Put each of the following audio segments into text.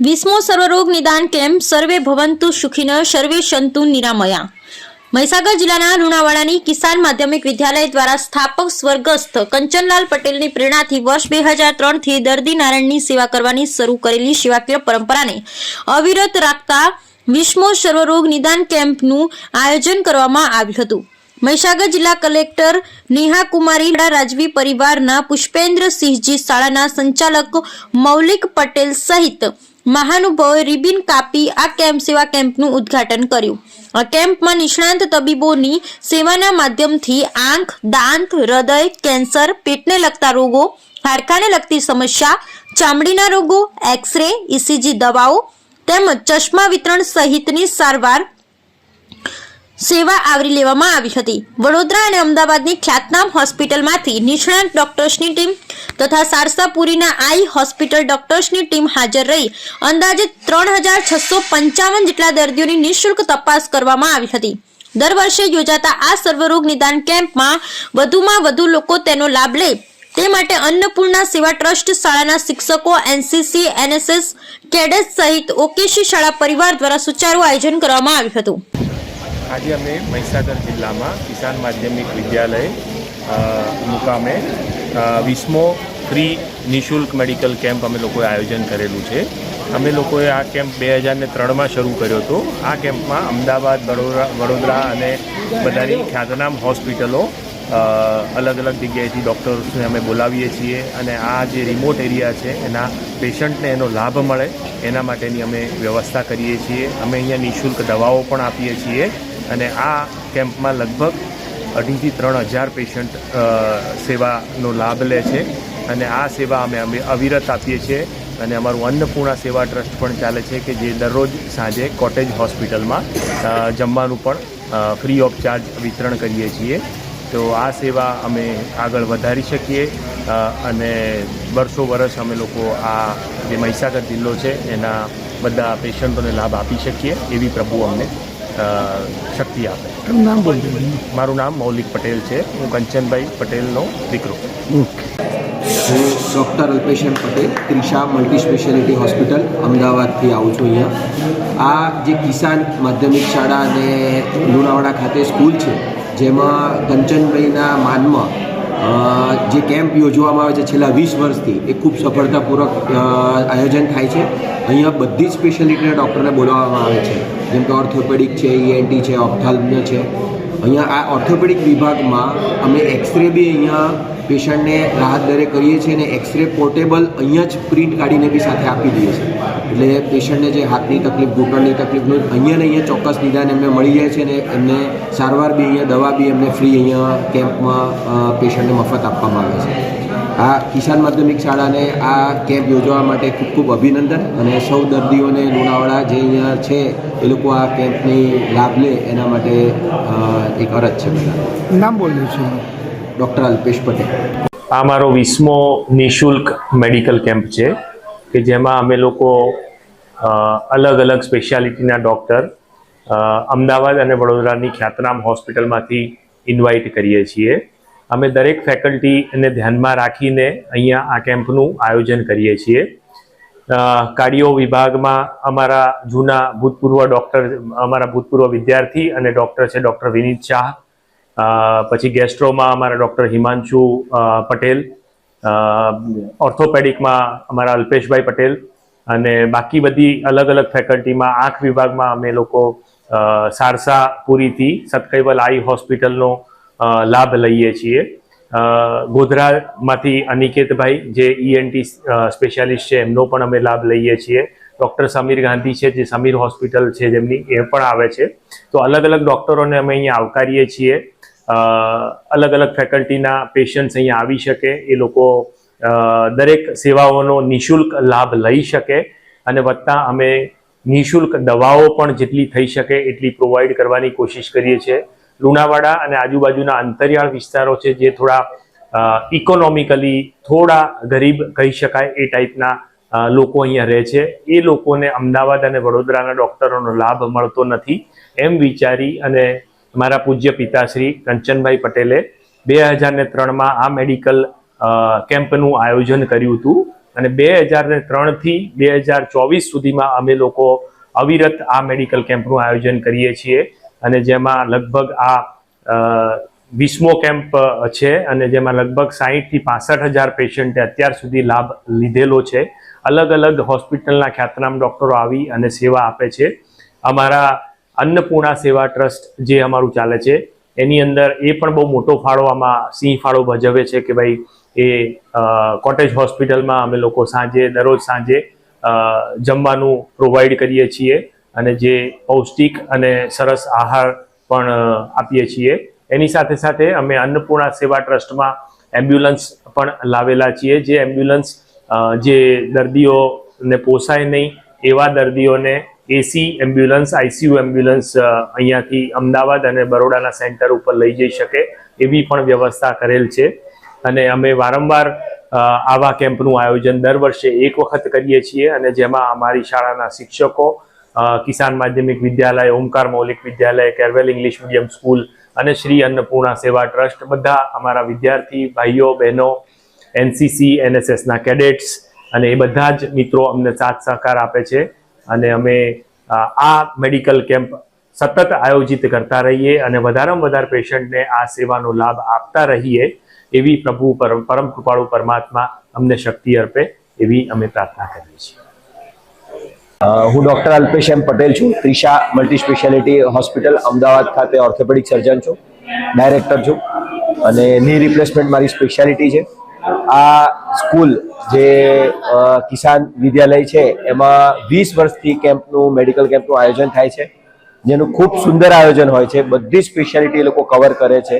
વીસમો સર્વરોગ નિદાન કેમ્પ સર્વે ભવંતુ સુખીન, સર્વે સંતુ નિરામયા. મહીસાગર જિલ્લાના લુણાવાડાની કિસાન માધ્યમિક વિદ્યાલય દ્વારા સ્થાપક સ્વર્ગસ્થ કંચનલાલ પટેલની પ્રેરણાથી વર્ષ બે હજાર ત્રણથી દર્દી નારાયણની સેવા કરવાની શરૂ કરેલી સેવાકીય પરંપરાને અવિરત રાખતા વિશ્વ સર્વરોગ નિદાન કેમ્પનું આયોજન કરવામાં આવ્યું હતું. મહીસાગર જિલ્લા કલેક્ટર નેહા કુમારી રાજવી પરિવારના પુષ્પેન્દ્રસિંહજી શાળાના સંચાલક મૌલિક પટેલ સહિત મહાનુભાવોએ રિબિન કાપી આ કેમ્પ સેવા કેમ્પનું ઉદ્ઘાટન કર્યું. આ કેમ્પમાં નિષ્ણાંત તબીબોની સેવાના માધ્યમથી આંખ, દાંત, હૃદય, કેન્સર, પેટને લગતા રોગો, હાડકાને લગતી સમસ્યા, ચામડીના રોગો, એક્સરે ઇસીજી દવાઓ તેમજ ચશ્મા વિતરણ સહિતની સારવાર સેવા આવરી લેવામાં આવી હતી. વડોદરા અને અમદાવાદની ખ્યાતનામ હોસ્પિટલમાંથી નિષ્ણાંત ડોક્ટર્સની ટીમ તથા સારસાપુરીના આઈ હોસ્પિટલ ડોક્ટર્સની ટીમ હાજર રહી. અંદાજે ત્રણ હજાર છસો પંચાવન જેટલા દર્દીઓની નિઃશુલ્ક તપાસ કરવામાં આવી હતી. દર વર્ષે યોજાતા આ સર્વરોગ નિદાન કેમ્પમાં વધુમાં વધુ લોકો તેનો લાભ લે. તે માટે અન્નપૂર્ણા સેવા ટ્રસ્ટ શાળાના શિક્ષકો, એનસીસી, એનએસએસ, કેડેટ સહિત ઓકેસી શાળા પરિવાર દ્વારા સુચારુ આયોજન કરવામાં આવ્યું હતું. આજે અમે મહીસાગર જિલ્લામાં કિસાન માધ્યમિક વિદ્યાલય મુકામે વીસમો ફ્રી નિઃશુલ્ક મેડિકલ કેમ્પ અમે લોકોએ આયોજન કરેલું છે. અમે લોકોએ આ કેમ્પ બે હજારને ત્રણમાં શરૂ કર્યો હતો. આ કેમ્પમાં અમદાવાદ વડોદરા વડોદરા અને બધાની ખ્યાતનામ હોસ્પિટલો અલગ અલગ જગ્યાએથી ડૉક્ટર્સને અમે બોલાવીએ છીએ અને આ જે રિમોટ એરિયા છે, એના પેશન્ટને એનો લાભ મળે, એના માટેની અમે વ્યવસ્થા કરીએ છીએ. અમે અહીંયા નિઃશુલ્ક દવાઓ પણ આપીએ છીએ. અને આ કેમ્પમાં લગભગ અઢીથી ત્રણ હજાર પેશન્ટ સેવાનો લાભ લે છે. અને આ સેવા અમે અમે, અવિરત આપીએ છીએ. અને અમારું અન્નપૂર્ણા સેવા ટ્રસ્ટ પણ ચાલે છે કે જે દરરોજ સાંજે કોટેજ હોસ્પિટલમાં જમવાનું પણ ફ્રી ઓફ ચાર્જ વિતરણ કરીએ છીએ. તો આ સેવા અમે આગળ વધારી શકીએ. અને વર્ષો વર્ષ અમે લોકો આ જે મહીસાગર જિલ્લો છે, એના બધા પેશન્ટોને લાભ આપી શકીએ એવી પ્રભુ અમને શક્તિ આપે. નામ બોલજો મારું નામ મૌલિક પટેલ છે. હું કંચનભાઈ પટેલનો દીકરો. ઓકે. હું doctor અલ્પેશન Patel Trisha multi speciality hospital અમદાવાદથી આવું છું અહીંયા. આ જે કિસાન માધ્યમિક શાળા અને લુણાવાડા ખાતે સ્કૂલ છે જેમાં કંચનભાઈના માનમાં જે કેમ્પ યોજવામાં આવે છે છેલ્લા વીસ વર્ષથી, એ ખૂબ સફળતાપૂર્વક આયોજન થાય છે. અહીંયા બધી સ્પેશિયાલિટીના ડૉક્ટરને બોલાવવામાં આવે છે. જેમ કે ઓર્થોપેડિક છે ઈએનટી છે ઓપ્થાલ્મ છે. અહીંયા આ ઓર્થોપેડિક વિભાગમાં અમે એક્સરે બી અહીંયા પેશન્ટને રાહત દરે કરીએ છીએ અને એક્સરે પોર્ટેબલ અહીંયા જ પ્રિન્ટ કાઢીને બી સાથે આપી દઈએ છીએ. એટલે પેશન્ટને જે હાથની તકલીફ, ઘૂંટણની તકલીફનું અહીંયા ને અહીંયા ચોક્કસ નિદાન એમને મળી જાય છે અને એમને સારવાર બી અહીંયા, દવા બી એમને ફ્રી અહીંયા કેમ્પમાં પેશન્ટને મફત આપવામાં આવે છે. આ કિસાન માધ્યમિક શાળાને આ કેમ્પ યોજવા માટે ખૂબ ખૂબ અભિનંદન અને સૌ દર્દીઓને લુણાવાડા જે અહીંયા છે એ લોકો આ કેમ્પની લાભ લે એના માટે એક અરજ છે બધા નામ બોલ્યું છે ડૉક્ટર અલ્પેશ પટેલ. આ મારો વીસમો નિઃશુલ્ક મેડિકલ કેમ્પ છે, કે જેમાં અમે લોકો અલગ અલગ સ્પેશિયાલિટીના ડૉક્ટર અમદાવાદ અને વડોદરાની ખ્યાતનામ હોસ્પિટલમાંથી ઇન્વાઇટ કરીએ છીએ. અમે દરેક ફેકલ્ટીને ધ્યાનમાં રાખીને અહીંયા આ કેમ્પનું આયોજન કરીએ છીએ. કાર્ડિયો વિભાગમાં અમારા જૂના ભૂતપૂર્વ ડૉક્ટર, અમારા ભૂતપૂર્વ વિદ્યાર્થી અને ડૉક્ટર છે ડૉક્ટર વિનીત શાહ. પછી ગેસ્ટ્રોમાં અમારા ડૉક્ટર હિમાંશુ પટેલ ઓર્થોપેડિકમાં અમારા અલ્પેશભાઈ પટેલ અને બાકી બધી અલગ અલગ ફેકલ્ટીમાં આંખ વિભાગમાં અમે લોકો સારસા પુરીથી સતકૈવલ આઈ હોસ્પિટલનો લાભ લઈએ છીએ. ગોધરામાંથી અનિકેતભાઈ, જે ઈએનટી સ્પેશિયાલિસ્ટ છે, એમનો પણ અમે લાભ લઈએ છીએ. ડૉક્ટર સમીર ગાંધી છે, જે સમીર હોસ્પિટલ છે, જેમની એ પણ આવે છે. તો અલગ અલગ ડૉક્ટરોને અમે અહીંયા આવકારીએ છીએ. અલગ અલગ ફેકલ્ટીના પેશન્ટ્સ અહીંયા આવી શકે. એ લોકો દરેક સેવાઓનો નિઃશુલ્ક લાભ લઈ શકે અને વત્તા અમે નિઃશુલ્ક દવાઓ પણ જેટલી થઈ શકે એટલી પ્રોવાઈડ કરવાની કોશિશ કરીએ છીએ. લુણાવાડા અને આજુબાજુના અંતરિયાળ વિસ્તારો છે જે થોડા ઇકોનોમિકલી થોડા ગરીબ કહી શકાય એ ટાઈપના લોકો અહીંયા રહે છે. એ લોકોને અમદાવાદ અને વડોદરાના ડૉક્ટરોનો લાભ મળતો નથી. એમ વિચારી અને મારા પૂજ્ય પિતાશ્રી કંચનભાઈ પટેલે બે હજાર ને ત્રણમાં આ મેડિકલ કેમ્પનું આયોજન કર્યું હતું. અને બે હજાર ને ત્રણથી બે હજાર ચોવીસ સુધીમાં અમે લોકો અવિરત આ મેડિકલ કેમ્પનું આયોજન કરીએ છીએ. અને જેમાં લગભગ આ વીસમો કેમ્પ છે અને જેમાં લગભગ સાહીઠથી પાસઠ હજાર પેશન્ટે અત્યાર સુધી લાભ લીધેલો છે. અલગ અલગ હોસ્પિટલના ખ્યાતનામ ડૉક્ટરો આવી અને સેવા આપે છે. અમારા અન્નપૂર્ણા સેવા ટ્રસ્ટ જે અમારું ચાલે છે, એની અંદર એ પણ બહુ મોટો ફાળો આમાં સિંહ ફાળો ભજવે છે કે ભાઈ એ કોટેજ હોસ્પિટલમાં અમે લોકો સાંજે, દરરોજ સાંજે જમવાનું પ્રોવાઈડ કરીએ છીએ અને જે પૌષ્ટિક અને સરસ આહાર પણ આપીએ છીએ. એની સાથે સાથે અમે અન્નપૂર્ણા સેવા ટ્રસ્ટમાં એમ્બ્યુલન્સ પણ લાવેલા છીએ, જે એમ્બ્યુલન્સ જે દર્દીઓને પોસાય નહીં એવા દર્દીઓને એસી એમ્બ્યુલન્સ આઈસીયુ એમ્બ્યુલન્સ અહીંયાથી અમદાવાદ અને બરોડાના સેન્ટર ઉપર લઈ જઈ શકે એવી પણ વ્યવસ્થા કરેલ છે. અને અમે વારંવાર આવા કેમ્પનું આયોજન દર વર્ષે એક વખત કરીએ છીએ અને જેમાં અમારી શાળાના શિક્ષકો કિસાન માધ્યમિક વિદ્યાલય, ઓમકાર મૌલિક વિદ્યાલય, કેરવેલ ઇંગ્લિશ મીડિયમ સ્કૂલ અને શ્રી અન્નપૂર્ણા સેવા ટ્રસ્ટ બધા અમારા વિદ્યાર્થી, ભાઈઓ, બહેનો, એનસીસી, એનએસએસના કેડેટ્સ અને એ બધા જ મિત્રો અમને સાથ સહકાર આપે છે. અને અમે આ મેડિકલ કેમ્પ સતત આયોજિત કરતા રહીએ અને વધારેમાં વધારે પેશન્ટને આ સેવાનો લાભ આપતા રહીએ એવી પ્રભુ પરમ કૃપાળુ પરમાત્મા અમને શક્તિ અર્પે એવી અમે પ્રાર્થના કરીએ છીએ. હું ડૉક્ટર અલ્પેશ એમ પટેલ છું Trisha multi speciality hospital, Ahmedabad ખાતે ઓર્થોપેડિક સર્જન છું, ડાયરેક્ટર છું અને ની રિપ્લેસમેન્ટ મારી સ્પેશિયાલિટી છે. આ સ્કૂલ જે કિસાન વિદ્યાલય છે, એમાં વીસ વર્ષથી કેમ્પનું, મેડિકલ કેમ્પનું આયોજન થાય છે. જેનું ખૂબ સુંદર આયોજન હોય છે. બધી સ્પેશિયાલિટી એ લોકો કવર કરે છે.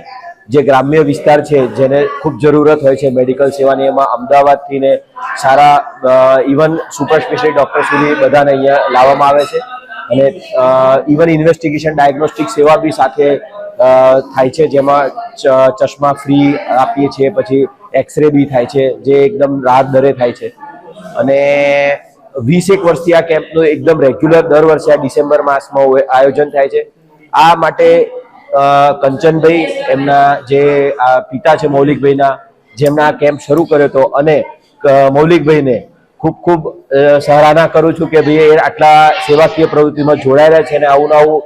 જે ગ્રામ્ય વિસ્તાર છે, જેને ખૂબ જરૂરત હોય છે મેડિકલ સેવાની, એમાં અમદાવાદથી ને સારા ઇવન સુપર સ્પેશિયાલિટી ડૉક્ટર સુધી બધાને અહીંયા લાવવામાં આવે છે. અને ઇવન ઇન્વેસ્ટિગેશન ડાયગ્નોસ્ટિક સેવા બી સાથે થાય છે. જેમાં ચશ્મા ફ્રી આપીએ છીએ, પછી એક્સરે બી થાય છે, જે એકદમ રાહત દરે થાય છે. અને વીસેક વર્ષથી આ કેમ્પનું એકદમ રેગ્યુલર દર વર્ષે આ ડિસેમ્બર માસમાં આયોજન થાય છે. આ માટે કંચનભાઈ એમના જે આ પિતા છે મૌલિકભાઈના જેમના આ કેમ્પ શરૂ કર્યો હતો અને મૌલિકભાઈને ખૂબ ખૂબ સરાહના કરું છું કે ભાઈ એ આટલા સેવાકીય પ્રવૃત્તિમાં જોડાયેલા છે અને આવું ને આવું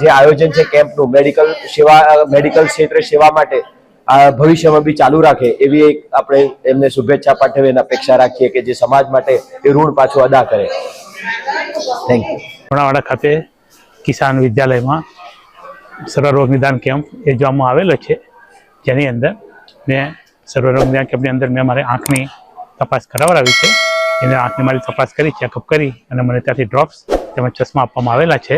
જે આયોજન છે કેમ્પનું, મેડિકલ સેવા મેડિકલ ક્ષેત્રે સેવા માટે આ ભવિષ્યમાં બી ચાલુ રાખે એવી એક આપણે એમને શુભેચ્છા પાઠવી અને અપેક્ષા રાખીએ કે જે સમાજ માટે એ ઋણ પાછું અદા કરે. થેન્ક યુ લુણાવાડા ખાતે કિસાન વિદ્યાલયમાં સર્વરોગ નિદાન કેમ્પ યોજવામાં આવેલો છે. જેની અંદર મેં સર્વરોગ નિદાન કેમ્પની અંદર મેં મારી આંખની તપાસ કરાવડાવી છે. એને આંખની મારી તપાસ કરી ચેકઅપ કરી અને મને ત્યાંથી ડ્રોપ્સ તેમજ ચશ્મા આપવામાં આવેલા છે.